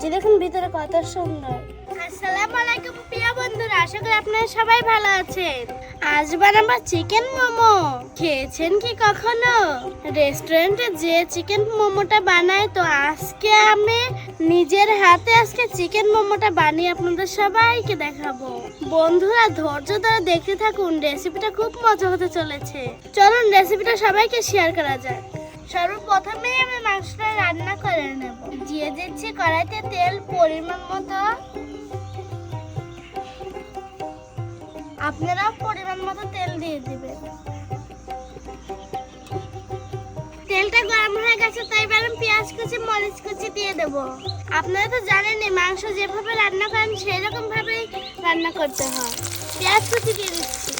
যে দেখুন ভিতরে কত সুন্দর। আসসালামু আলাইকুম প্রিয় বন্ধুরা, আশা করি আপনারা সবাই ভালো আছেন। আজ বানাবো চিকেন মোমো। খেয়েছেন কি কখনো? রেস্টুরেন্টে যে চিকেন মোমোটা বানায়, তো আজকে আমি নিজের হাতে আজকে চিকেন মোমোটা বানিয়ে আপনাদের সবাইকে দেখাবো। বন্ধুরা, ধৈর্য ধরে দেখতে থাকুন, রেসিপিটা খুব মজা হতে চলেছে। চলুন রেসিপিটা সবাইকে শেয়ার করা যাক। সর্বপ্রথমে আমি মাংসটা রান্না করে নেব। দিয়ে দিচ্ছি কড়াইতে তেল পরিমাণ মতো। আপনারাও পরিমাণ মতো তেল দিয়ে দিবেন। তেলটা গরম হয়ে গেছে তাই আমি পেঁয়াজ কুচি, মরিচ কুচি দিয়ে দেব। আপনারা তো জানেনই, মাংস যেভাবে রান্না করেন সেই রকম ভাবেই রান্না করতে হয়। পেঁয়াজ কুচি দিয়ে দিচ্ছি।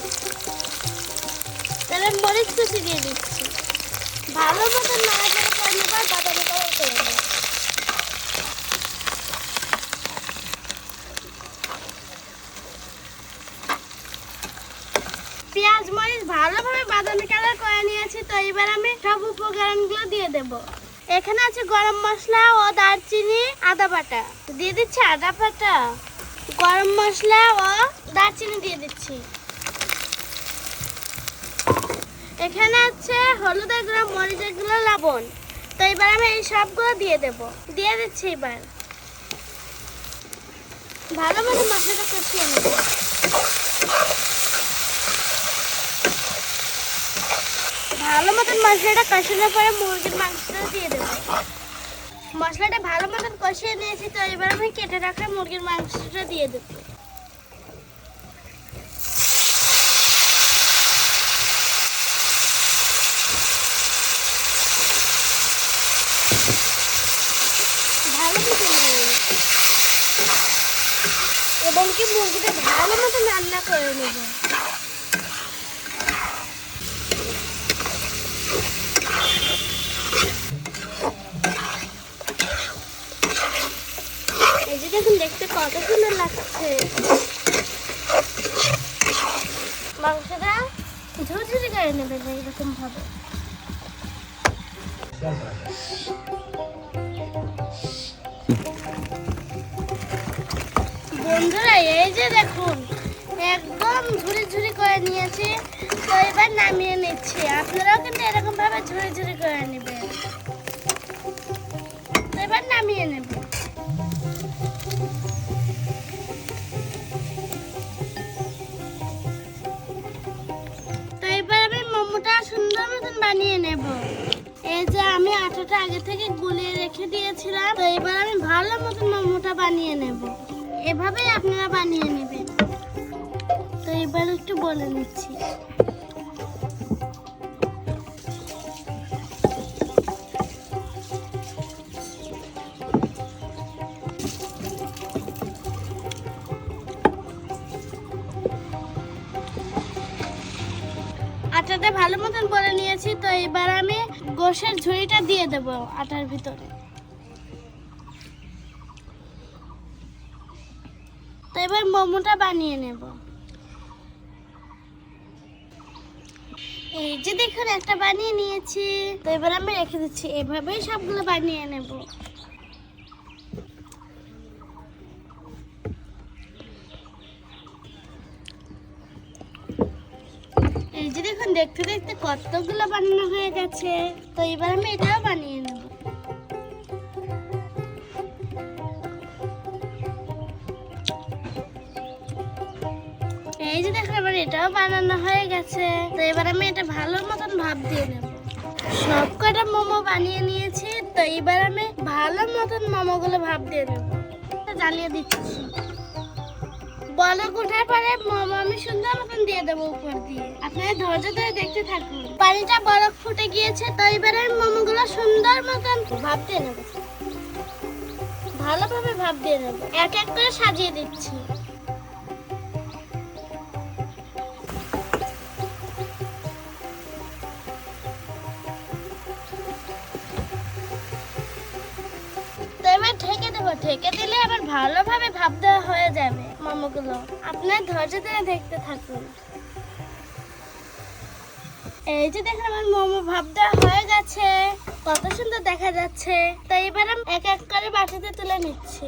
তাহলে মরিচ কুচি দিয়ে দিচ্ছি। ভালো মতো নাড়াচাড়া করে করে পেঁয়াজ, মরিচ ভালোভাবে বাদামি কালার করে নিয়েছি, তো এবার আমি সব উপকরণগুলো দিয়ে দেব। এখানে আছে গরম মশলা ও দারচিনি, আদা বাটা। দিয়ে দিচ্ছি আদা বাটা। গরম মশলা ও দারচিনি দিয়ে দিচ্ছি। এখানে আছে হলুদের গুঁড়ো, মরিচের গুঁড়ো, লবণ। তো এবার আমি এই সবগুলো দিয়ে দেব। দিয়ে দিচ্ছি এবার। ভালো মতো মশলাটা কষিয়ে নেব। ভালো মতন মশলাটা কষানোর পরে মুরগির মাংসটা দিয়ে দেবো। মশলাটা ভালো মতন কষিয়ে নিয়েছি, তো এবার আমি কেটে রাখা মুরগির মাংসটা দিয়ে দেবো ভালো মতো নেড়ে এবং কি মুরগিটা ভালো মতো রান্না করে নেব। এই যে দেখতে কত সুন্দর লাগছে। মাংসটা ঝুরঝুরি করে নেবেন এইরকম ভাবে। বন্ধুরা, এই যে দেখুন, একদম ঝুরি ঝুরি করে নিয়েছি। তো এবার নামিয়ে নিচ্ছি। আপনারাও কিন্তু এরকম ভাবে ঝুরি ঝুরি করে নেবেন। এবার নামিয়ে নেব। তো আমি মোমোটা সুন্দর মতন বানিয়ে নেব। এই যে আমি আটাটা আগে থেকে গুলিয়ে রেখে দিয়েছিলাম। তো আমি ভালো মতন মোমোটা বানিয়ে নেব। এভাবেই আপনারা বানিয়ে নেবেন। তো এবার একটু বলে নিচ্ছি। আটাটা ভালো মতন বলে নিয়েছি, তো এবার আমি গোশের ঝুড়িটা দিয়ে দেব আটার ভিতরে। তো এবার মোমোটা বানিয়ে নেব। এই যে দেখুন, একটা বানিয়ে নিয়েছি। তো এবার আমি রেখে দিচ্ছি। এভাবেই সবগুলো বানিয়ে নেব। এই যে দেখুন, দেখতে দেখতে কতগুলো বানানো হয়ে গেছে। তো এবার আমি এটাও বানিয়ে নেব। এটাও বানানো হয়ে গেছে। তো এবার আমি এটা ভালো মতন ভাব দিয়ে নেব। সব কটা মোমো বানিয়ে নিয়েছি, তো এবার আমি ভালো মতন মোমোগুলো ভাব দিয়ে নেব। জ্বালিয়ে দিচ্ছি। বলক ওঠার পরে মোমো আমি সুন্দর মতন দিয়ে দেবো উপর দিয়ে। আপনারা ধৈর্য ধরে দেখতে থাকুন। পানিটা বরফ ফুটে গিয়েছে, তো এবার আমি মোমোগুলো সুন্দর মতন ভাব দিয়ে নেব। ভালোভাবে ভাব দিয়ে নেব। এক এক করে সাজিয়ে দিচ্ছি। ঢেকে দিলে আবার ভালোভাবে ভাব দেওয়া হয়ে যাবে, মোমোগুলো। আপনার ধৈর্য ধরে দেখতে থাকুন। এই যে দেখেন আমার মোমো ভাব দেওয়া হয়ে গেছে, কত সুন্দর দেখা যাচ্ছে। তাই এবার আমি এক এক করে বাটিতে তুলে নিচ্ছি।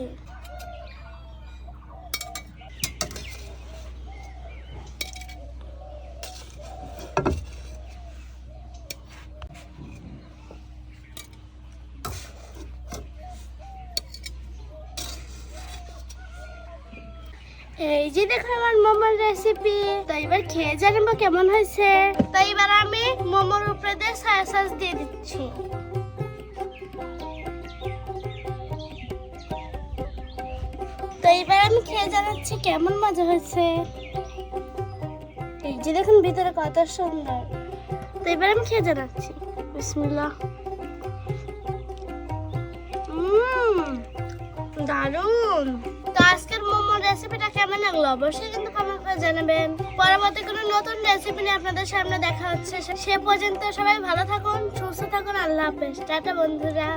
এই যে দেখো আমার মোমোর রেসিপি তো এবার খেয়ে জানব কেমন হয়েছে। তো এবার আমি মোমোর উপরে দিয়ে সয়া সস দিয়ে দিচ্ছি। তো এবার আমি খেয়ে জানাচ্ছি কেমন মজা হয়েছে। এই যে দেখুন ভিতরে কত সুন্দর। তো এবার আমি খেয়ে জানাচ্ছি। বিসমিল্লাহ। উম দারুণ তো আজকের মোমো রেসিপিটা কেমন লাগল? অবশ্যই কিন্তু কমেন্ট করে জানাবেন। পরবর্তী কোনো নতুন রেসিপি নিয়ে আপনাদের সামনে দেখা হচ্ছে সে পর্যন্ত সবাই ভালো থাকুন, সুস্থ থাকুন, আল্লাহ হাফেজ। টাটা বন্ধুরা।